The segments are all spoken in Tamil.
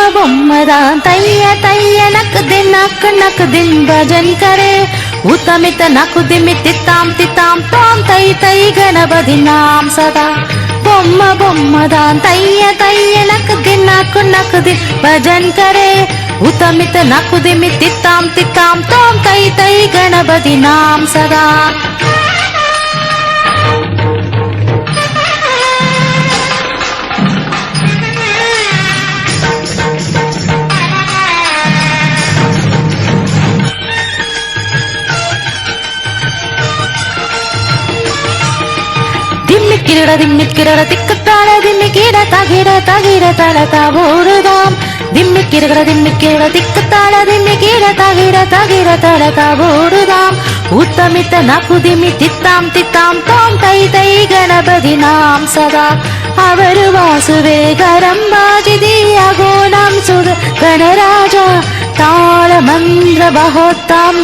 பொம்மை பொம்மை தான் தைய தைய நக்கு தின் நக்கு நக்கு தின் பஜன் கரே உத்தமித்த நக்கு திமி தித்தாம் தித்தாம் தாம் தை தை கணபதி நாம் சதா. பொம்மை பொம்மை தான் தைய தைய நக்கு தின் நக்கு நக்கு தின் பஜன் கரே உத்தமித்த நக்கு திமி தித்தாம் தித்தாம் தாம் தை தை கணபதி நாம் சதா. திக்கிறட திம்மிக்கிறட திக்கத்தாட திம்மிக்கிட தகிட தகிட தல தபோடுதாம் திம்மிக்கிறகிற திம்மிக்கிறட திக்கத்தாட திம்மிக்கிட தகிட தகிட தல தபோடுதாம் உத்தமித்த நகுதிமி தித்தாம் தித்தாம். தாம் தை தை கணபதி நாம் சதா. அவர் வாசுவே கரம் வாஜிதி அகோணம் சுத கணராஜா தாள மந்திர பகோத்தாம்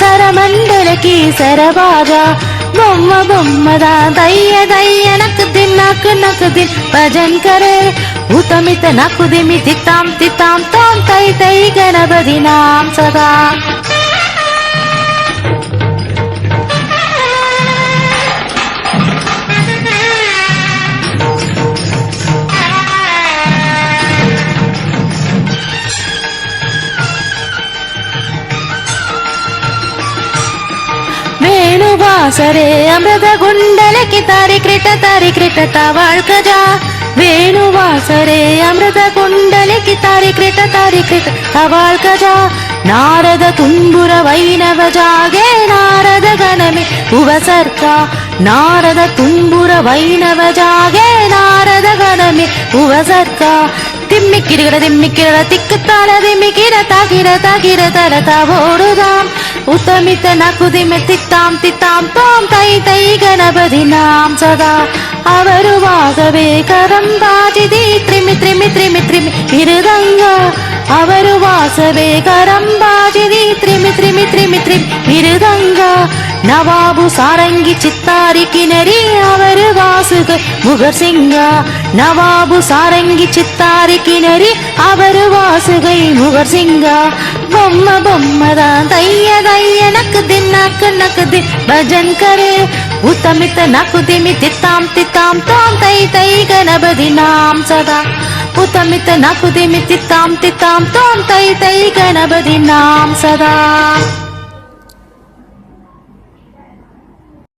சரமண்டல கீசரவாஜா బొమ్మ బొమ్మదా దయ్య దయ్య నక్ దిన్ నక్ నక్ దిన్ భజన్ కరే ఉతమిత నకు దిమి తిత్తాం తిత్తాం తాం తై తై గణపతి నాం సదా వేణువాసరే అమృత గుండలకి తారి క్రిట తారి క్రిట తవాల్కజా వేణువాసరే అమృత గుండలకి తారి క్రిట తారి క్రిట తవాల్కజా నారద తుంబుర వైనవ జాగే నారద గణమే ఉపసర్క నారద తుంబుర వైనవ జాగే నారద గణమే ఉపసర్క திம்மிக்கிடுகிற திம்மிக்கிற திக்குத்தால திம்மிக்கிற தாக்கிற தாக்கிற தர தாவோடுதான் உத்தமித்த நகுதிமி தித்தாம் தித்தாம் தாம் தை தை கணபதி நாம் சதா அவருவாகவே கரம் பாஜிதி த்ரிமி த்ரிமி த்ரிமி த்ரிமி இருதங்க அவருவாசவே கரம் பாஜிதி த்ரிமி த்ரிமி த்ரிமி த்ரிமி இருதங்க நவாபு சாரங்கி சித்தாரி கிணறி அவர் வாசுக முகர் சிங்கா. நவாபு சாரங்கி சித்தாரி கிணறி அவர் வாசுகை முகர் சிங்கா. பொம்ம பொம்மதான் தைய தைய நக்கு தின் நக்கு நக்கு பஜன் கரு உத்தமித்த நக்கு திமி தித்தாம் தித்தாம். தாம் தை தை கணபதி நாம் சதா. உத்தமித்த நக்கு திமி தித்தாம் தித்தாம். தாம் தை தை கணபதி நாம் சதா.